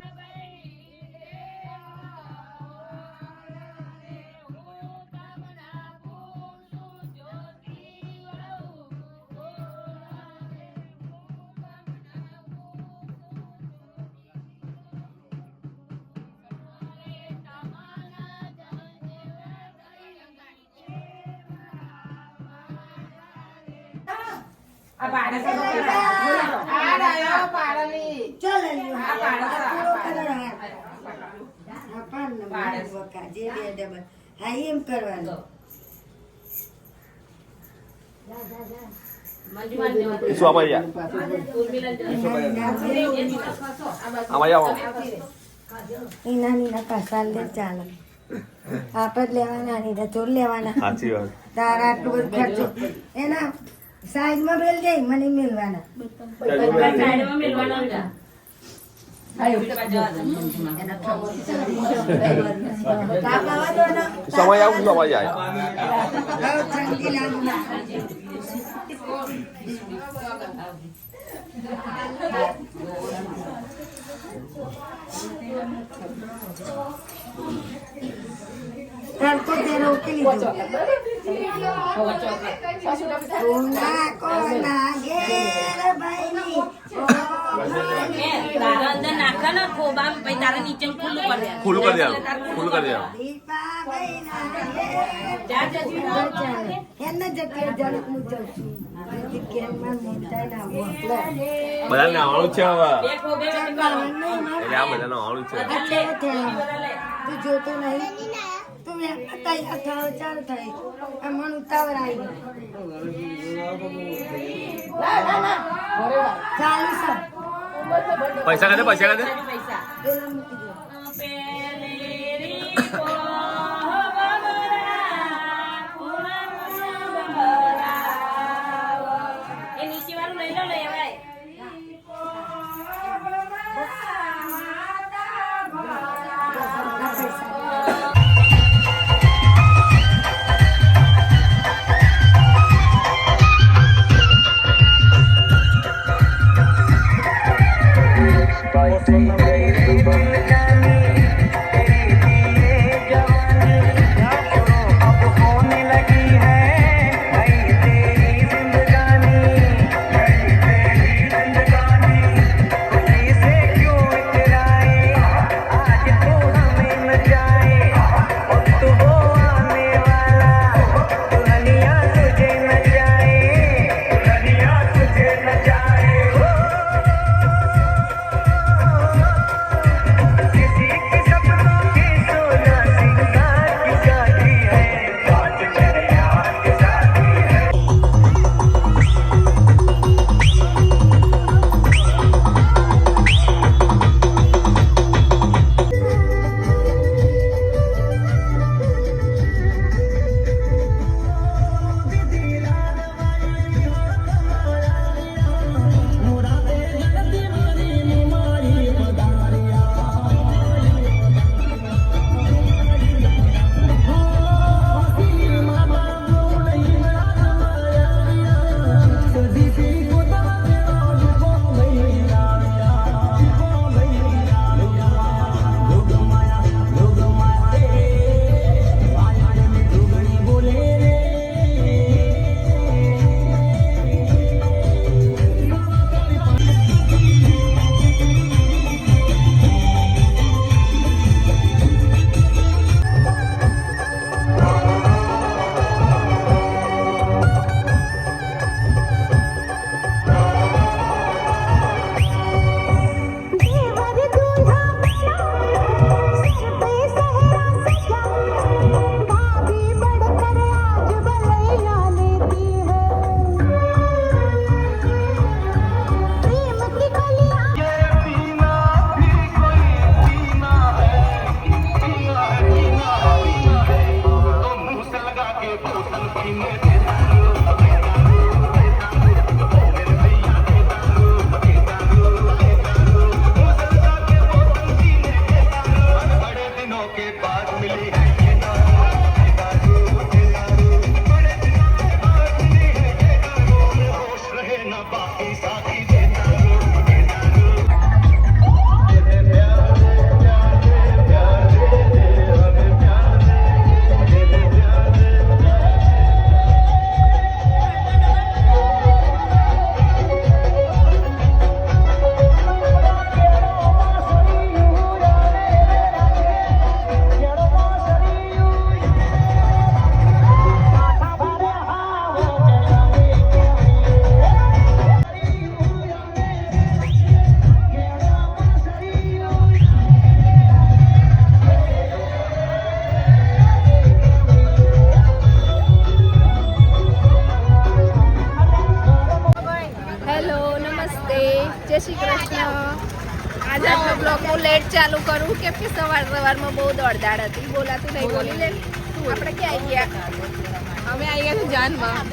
Bye-bye. આ બાળક આ ડાયો પાડલી. ચાલ આ પાડો તો આ પાડો. જે બે ડબલ. હા એમ કરવાનું. શું આમાં યાર આમાં એના નીના કસાલ લે ચાલે. આપણે જ લેવાના નીના ચોર લેવાના. સાચી વાત. તારા આટલું બધું ખર્ચો. એના સાઈડમાં બેલ જાય મને મેલવાના. સાઈડમાં મેલવાનો દો સમય આવું સમય જાય. Thank ઠંડી લાગુ ના તડકો તે રોકી લીધો કોના ઘેર બૈરી તારા અંદર નાખે ને ખોબા પછી તારે નીચે ખુલ્લું કરી. ખુલ્લું કરી ખુલ્લું કરી છું નાવાનું હવે. એટલે આ નાવાનું છે? તું જોતો નહીં તું તૈયાર થાવ ચાલ થઈ મન ઉતાવળ આવી પૈસા કાઢે પૈસા કાઢે પૈસા baby. દોડદાડ હતી બોલાતું નહીં બોલી લે. આપણે ક્યાં આવી ગયા? અમે આવી ગયા છે જાનમાં.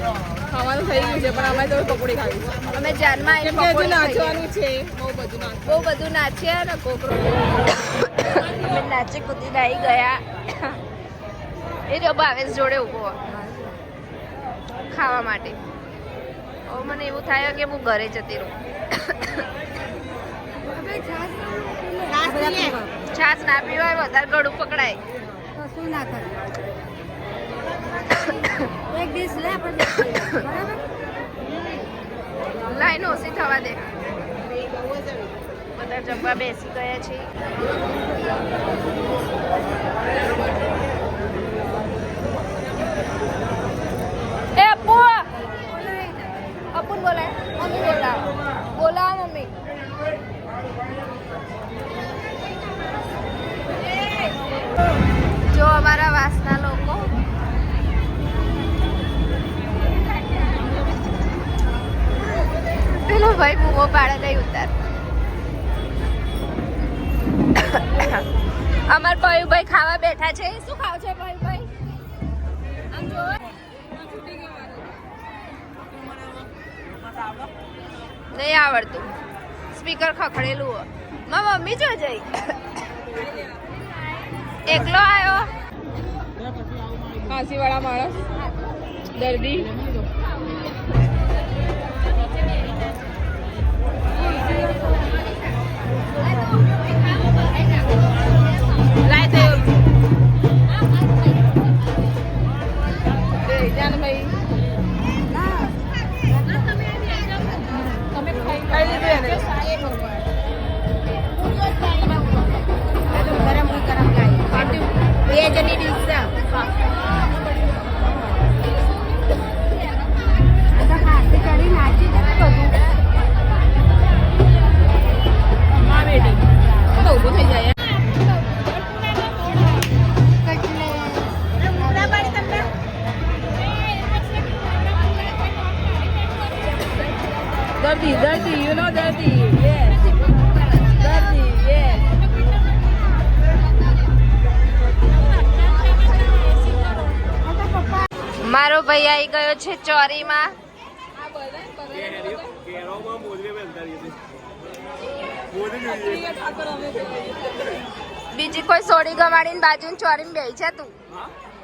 ખાવાનું થઈ ગયું છે પણ અમે તો પકોડી ખાવી અમે જાનમાં આવીને પકોડી નાચવાનું છે બહુ બધું નાચ બહુ બધું નાચ્યા અને કોકરો અમે નાચી કૂદીને આવી ગયા. એ જો ભાવેશ જોડે ઊભો. ખાવા માટે. મને એવું થાય કે હું ઘરે જતી રહું. છાસ ના પીવાય વધારે ગળું પકડાય. કશું ના કરે એક ડીશ લે બરાબર? લાઈન ઓછી થવા દે. બધા જમવા બેસી ગયા છે. એ અપ્પુ અપ્પુ બોલાય. મમ્મી બોલાવ. બોલાવ મમ્મી જો અમારા વાસના લોકો. પેલો ભાઈ બૂમો પાડે નહીં ઉતાર. અમાર ભાઈ ખાવા બેઠા છે. શું ખાવ છે ભાઈ આમ જો. નહીં આવડતું. સ્પીકર ખખડેલું મારી મમ્મી જો જઈ. એકલો આવ્યો ખાંસી વાળા માણસ દર્દી લાય તો એ જાનભાઈ તમે ખાઈ ખાઈ લીધું મારો ભાઈ આવી ગયો છે ચોરીમાં. બીજી કોઈ સોડી ગમાડીને બાજુની ચોરીમાં બેહી જા તું.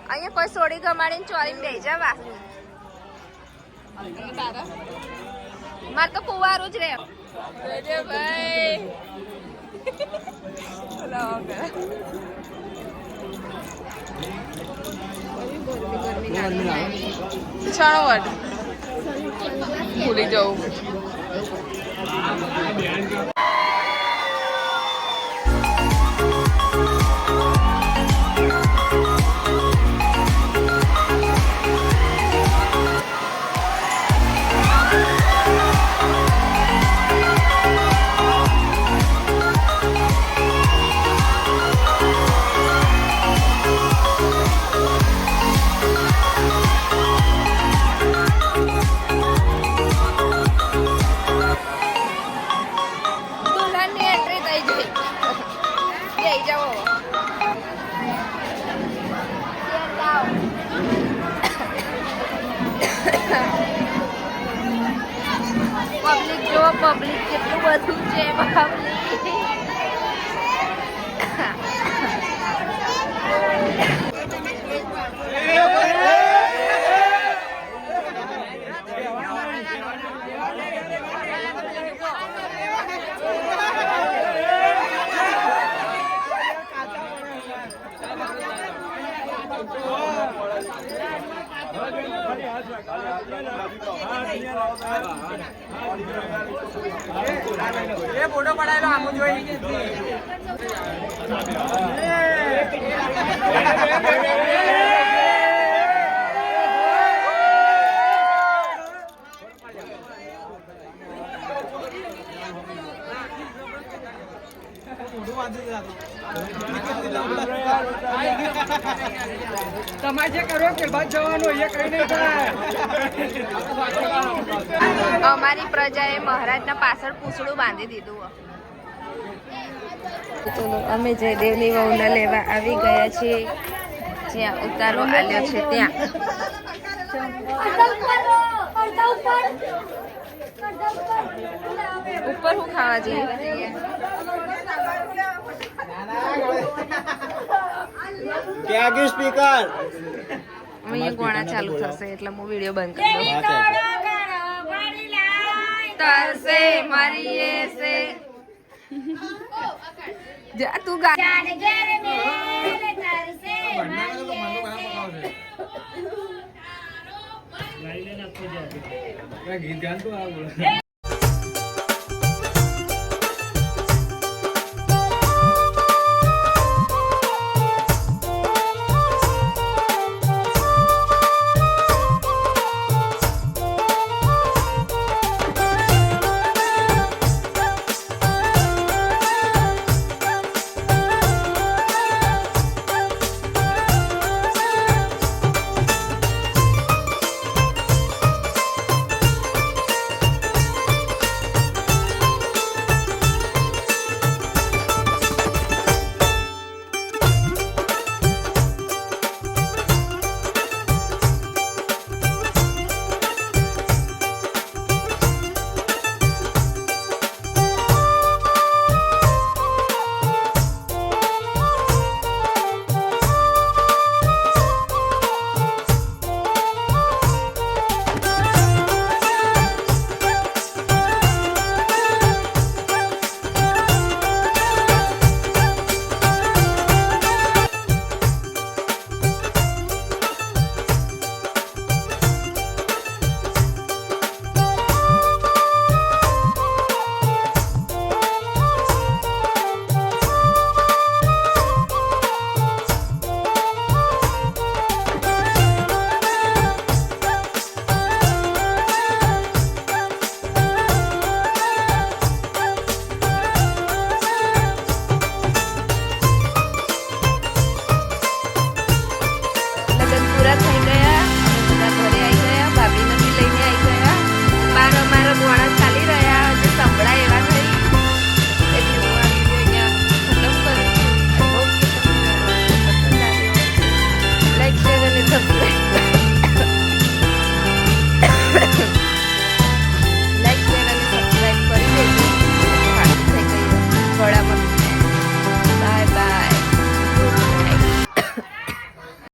અહીંયા કોઈ સોડી ગમાડીને ચોરીમાં બેહી જા વા મારે તો કુવારું જ રે. ભાઈ છાણો વાટ ભૂલી જવું Ha! એ ફોટો પડાયેલો આમ જોઈ ફોટો તમારે કરો કે અમારી પ્રજાએ મહારાજના પાછળ પૂછડું બાંધી દીધું. અમે જયદેવની વહુને લેવા આવી ગયા છીએ, જ્યાં ઉતારો આલ્યો છે ત્યાં. ઉપર હું ખાવા જઈએ ક્યાં ગયું સ્પીકર અહીંયા ગોણા ચાલુ થશે એટલે હું વીડિયો બંધ કરી દઉં. તરસે મારી સે જા તું ગા. ગીત ગાન તો આ